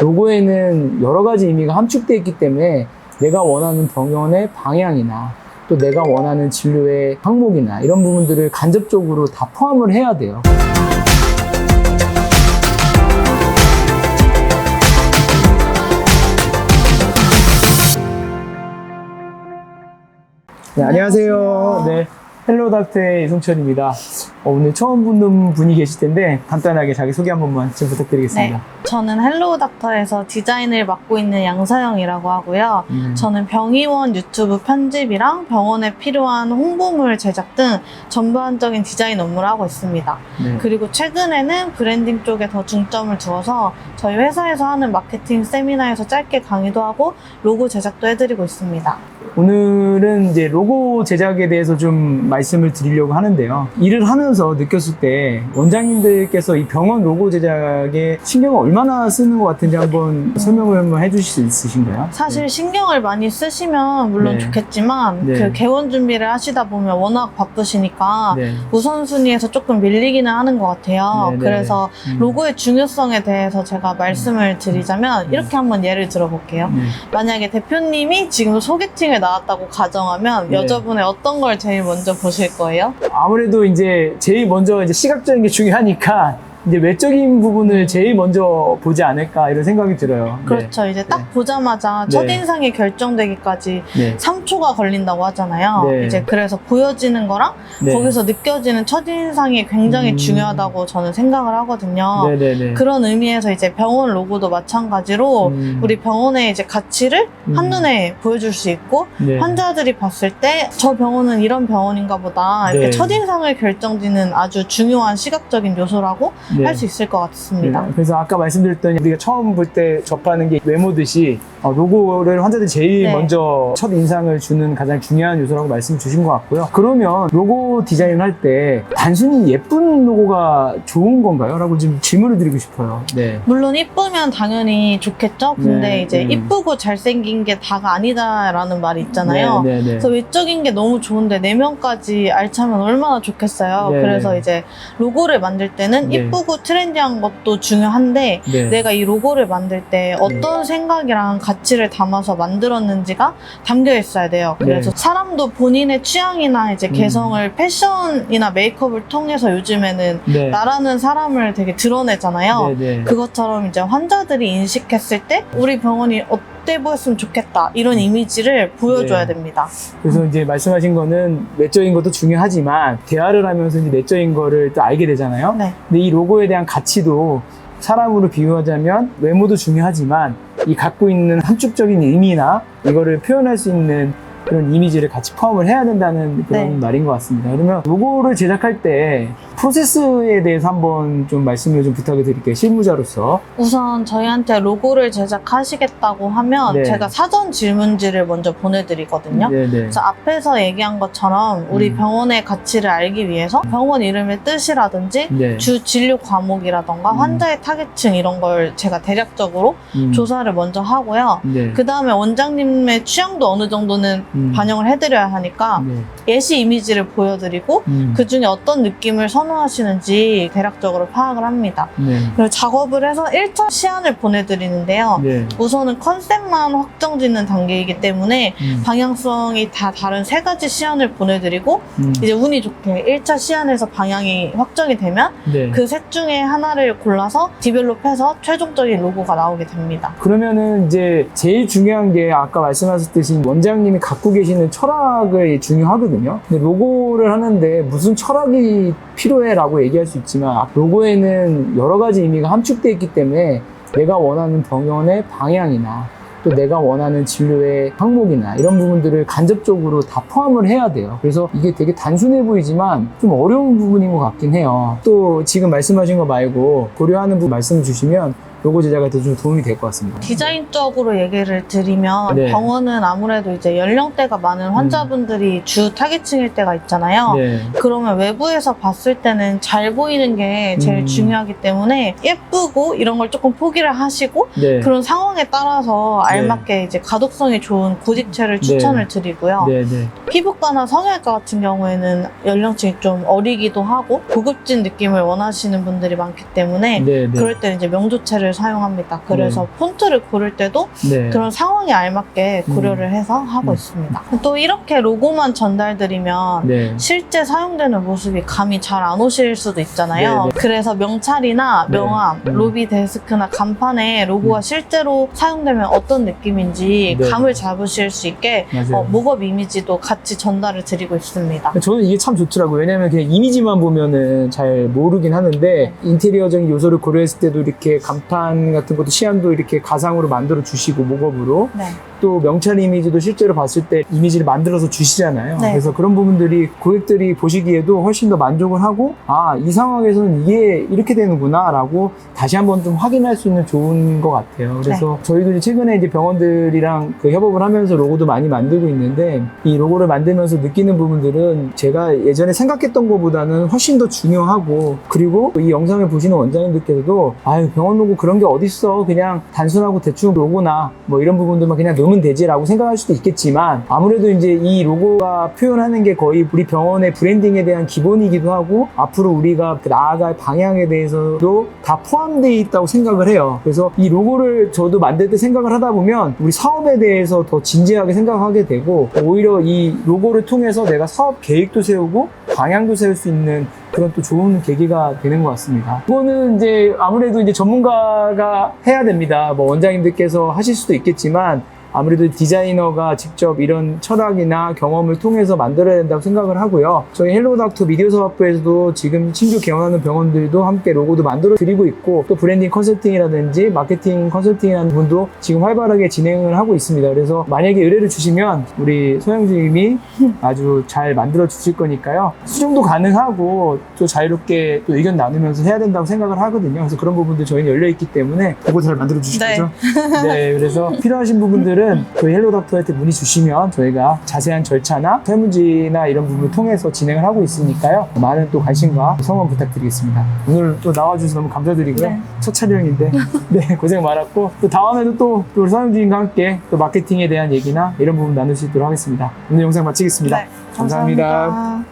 로고에는 여러 가지 의미가 함축되어 있기 때문에 내가 원하는 병원의 방향이나 또 내가 원하는 진료의 항목이나 이런 부분들을 간접적으로 다 포함을 해야 돼요. 네, 안녕하세요. 네, 헬로 닥터의 이송철입니다. 어, 오늘 처음 보는 분이 계실 텐데 간단하게 자기 소개 한 번만 좀 부탁드리겠습니다. 네, 저는 헬로우 닥터에서 디자인을 맡고 있는 양서영이라고 하고요. 음. 저는 병의원 유튜브 편집이랑 병원에 필요한 홍보물 제작 등 전반적인 디자인 업무를 하고 있습니다. 네. 그리고 최근에는 브랜딩 쪽에 더 중점을 두어서 저희 회사에서 하는 마케팅 세미나에서 짧게 강의도 하고 로고 제작도 해드리고 있습니다. 오늘은 이제 로고 제작에 대해서 좀 말씀을 드리려고 하는데요. 일을 하면서 느꼈을 때 원장님들께서 이 병원 로고 제작에 신경을 얼마나 쓰는 것 같은지 한번 설명을 한번 해주실 수 있으신가요? 사실 신경을 많이 쓰시면 물론 네. 좋겠지만 네. 그 개원 준비를 하시다 보면 워낙 바쁘시니까 네. 우선순위에서 조금 밀리기는 하는 것 같아요. 네, 네. 그래서 음. 로고의 중요성에 대해서 제가 말씀을 드리자면 음. 이렇게 한번 예를 들어볼게요. 네. 만약에 대표님이 지금 소개팅을 나왔다고 가정하면 네. 여자분의 어떤 걸 제일 먼저 보실 거예요? 아무래도 이제 제일 먼저 이제 시각적인 게 중요하니까 이제 외적인 부분을 제일 먼저 보지 않을까 이런 생각이 들어요. 네. 그렇죠. 이제 딱 네. 보자마자 네. 첫인상이 결정되기까지 네. 3초가 걸린다고 하잖아요. 네. 이제 그래서 보여지는 거랑 네. 거기서 느껴지는 첫인상이 굉장히 음. 중요하다고 저는 생각을 하거든요. 네네네. 그런 의미에서 이제 병원 로고도 마찬가지로 음. 우리 병원의 이제 가치를 음. 한눈에 보여줄 수 있고 네. 환자들이 봤을 때 저 병원은 이런 병원인가 보다 이렇게 네. 첫인상을 결정짓는 아주 중요한 시각적인 요소라고 네. 할 수 있을 것 같습니다. 네, 그래서 아까 말씀드렸던 우리가 처음 볼 때 접하는 게 외모듯이 어, 로고를 환자들이 제일 네. 먼저 첫 인상을 주는 가장 중요한 요소라고 말씀 주신 것 같고요. 그러면 로고 디자인을 할 때 단순히 예쁜 로고가 좋은 건가요? 라고 좀 질문을 드리고 싶어요. 네. 물론 이쁘면 당연히 좋겠죠. 근데 네, 이제 음. 이쁘고 잘생긴 게 다가 아니다라는 말이 있잖아요. 네, 네, 네. 그래서 외적인 게 너무 좋은데 내면까지 알차면 얼마나 좋겠어요. 네. 그래서 이제 로고를 만들 때는 네. 이쁘고 트렌디한 것도 중요한데 네. 내가 이 로고를 만들 때 어떤 생각이랑 가치를 담아서 만들었는지가 담겨 있어야 돼요. 그래서 네. 사람도 본인의 취향이나 이제 음. 개성을 패션이나 메이크업을 통해서 요즘에는 네. 나라는 사람을 되게 드러내잖아요. 네, 네. 그것처럼 이제 환자들이 인식했을 때 우리 병원이 어때 보였으면 좋겠다 이런 이미지를 보여줘야 네. 됩니다. 그래서 이제 말씀하신 거는 외적인 것도 중요하지만 대화를 하면서 이제 내적인 거를 또 알게 되잖아요. 네. 근데 이 로고에 대한 가치도 사람으로 비유하자면 외모도 중요하지만 이 갖고 있는 함축적인 의미나 이거를 표현할 수 있는 그런 이미지를 같이 포함을 해야 된다는 그런 네. 말인 것 같습니다. 그러면 로고를 제작할 때 프로세스에 대해서 한번 좀 말씀을 좀 부탁을 드릴게요. 실무자로서. 우선 저희한테 로고를 제작하시겠다고 하면 네. 제가 사전 질문지를 먼저 보내드리거든요. 네 네. 그래서 앞에서 얘기한 것처럼 우리 음. 병원의 가치를 알기 위해서 병원 이름의 뜻이라든지 네. 주 진료 과목이라던가 음. 환자의 타겟층 이런 걸 제가 대략적으로 음. 조사를 먼저 하고요. 네. 그 다음에 원장님의 취향도 어느 정도는 음. 반영을 해드려야 하니까 네. 예시 이미지를 보여드리고 음. 그 중에 어떤 느낌을 선호하시는지 대략적으로 파악을 합니다. 네. 그리고 작업을 해서 1차 시안을 보내드리는데요. 네. 우선은 컨셉만 확정 짓는 단계이기 때문에 음. 방향성이 다 다른 세 가지 시안을 보내드리고 음. 이제 운이 좋게 1차 시안에서 방향이 확정이 되면 네. 그셋 중에 하나를 골라서 디벨롭해서 최종적인 로고가 나오게 됩니다. 그러면은 이제 제일 중요한 게 아까 말씀하셨듯이 원장님이 갖고 계시는 철학이 중요하거든요. 근데 로고를 하는데 무슨 철학이 필요해 라고 얘기할 수 있지만 로고에는 여러 가지 의미가 함축되어 있기 때문에 내가 원하는 병원의 방향이나 또 내가 원하는 진료의 항목이나 이런 부분들을 간접적으로 다 포함을 해야 돼요. 그래서 이게 되게 단순해 보이지만 좀 어려운 부분인 것 같긴 해요. 또 지금 말씀하신 거 말고 고려하는 부분 말씀을 주시면 로고 제작한테 좀 도움이 될 것 같습니다. 디자인적으로 얘기를 드리면 네. 병원은 아무래도 이제 연령대가 많은 환자분들이 주 타겟층일 때가 있잖아요. 네. 그러면 외부에서 봤을 때는 잘 보이는 게 제일 음. 중요하기 때문에 예쁘고 이런 걸 조금 포기를 하시고 네. 그런 상황에 따라서 네. 알맞게 이제 가독성이 좋은 고직체를 추천을 드리고요. 네, 네. 피부과나 성형외과 같은 경우에는 연령층이 좀 어리기도 하고 고급진 느낌을 원하시는 분들이 많기 때문에 네, 네. 그럴 때는 이제 명조체를 폰트를 사용합니다. 그래서 폰트를 고를 때도 네. 그런 상황에 알맞게 고려를 해서 하고 음. 있습니다. 또 이렇게 로고만 전달드리면 네. 실제 사용되는 모습이 감이 잘 안 오실 수도 있잖아요. 네, 네. 그래서 명찰이나 네. 명함, 음. 로비 데스크나 간판에 로고가 음. 실제로 사용되면 어떤 느낌인지 네. 감을 잡으실 수 있게. 어, 목업 이미지도 같이 전달을 드리고 있습니다. 저는 이게 참 좋더라고요. 왜냐면 그냥 이미지만 보면은 잘 모르긴 하는데 인테리어적인 요소를 고려했을 때도 이렇게 간판 같은 것도 시안도 이렇게 가상으로 만들어 주시고 목업으로 네. 또 명찰 이미지도 실제로 봤을 때 이미지를 만들어서 주시잖아요. 네. 그래서 그런 부분들이 고객들이 보시기에도 훨씬 더 만족을 하고 아, 이 상황에서는 이게 이렇게 되는구나라고 다시 한번 좀 확인할 수 있는 좋은 것 같아요. 그래서 네. 저희들이 최근에 이제 병원들이랑 그 협업을 하면서 로고도 많이 만들고 있는데 이 로고를 만들면서 느끼는 부분들은 제가 예전에 생각했던 것보다는 훨씬 더 중요하고 그리고 이 영상을 보시는 원장님들께서도 아유 병원 로고 그런 게 어딨어 그냥 단순하고 대충 로고나 뭐 이런 부분들만 그냥 넣으면 되지라고 생각할 수도 있겠지만 아무래도 이제 이 로고가 표현하는 게 거의 우리 병원의 브랜딩에 대한 기본이기도 하고 앞으로 우리가 그 나아갈 방향에 대해서도 다 포함되어 있다고 생각을 해요. 그래서 이 로고를 저도 만들 때 생각을 하다 보면 우리 사업에 대해서 더 진지하게 생각하게 되고 오히려 이 로고를 통해서 내가 사업 계획도 세우고 방향도 세울 수 있는 그런 또 좋은 계기가 되는 것 같습니다. 이거는 이제 아무래도 이제 전문가가 해야 됩니다. 뭐 원장님들께서 하실 수도 있겠지만 아무래도 디자이너가 직접 이런 철학이나 경험을 통해서 만들어야 된다고 생각을 하고요. 저희 헬로닥터 미디어 사업부에서도 지금 신규 개원하는 병원들도 함께 로고도 만들어 드리고 있고 또 브랜딩 컨설팅이라든지 마케팅 컨설팅이라는 부분도 지금 활발하게 진행을 하고 있습니다. 그래서 만약에 의뢰를 주시면 우리 소영주님이 아주 잘 만들어 주실 거니까요. 수정도 가능하고 또 자유롭게 또 의견 나누면서 해야 된다고 생각을 하거든요. 그래서 그런 부분들 저희는 열려 있기 때문에 그거 잘 만들어 주실 네. 거죠? 네, 그래서 필요하신 부분들은 저희 헬로 닥터한테 문의 주시면 저희가 자세한 절차나 설문지나 이런 부분을 통해서 진행을 하고 있으니까요. 많은 또 관심과 성원 부탁드리겠습니다. 오늘 또 나와주셔서 너무 감사드리고요. 네. 첫 촬영인데 네 고생 많았고 또 다음에도 또, 또 우리 서영주님과 함께 또 마케팅에 대한 얘기나 이런 부분 나눌 수 있도록 하겠습니다. 오늘 영상 마치겠습니다. 네, 감사합니다. 감사합니다.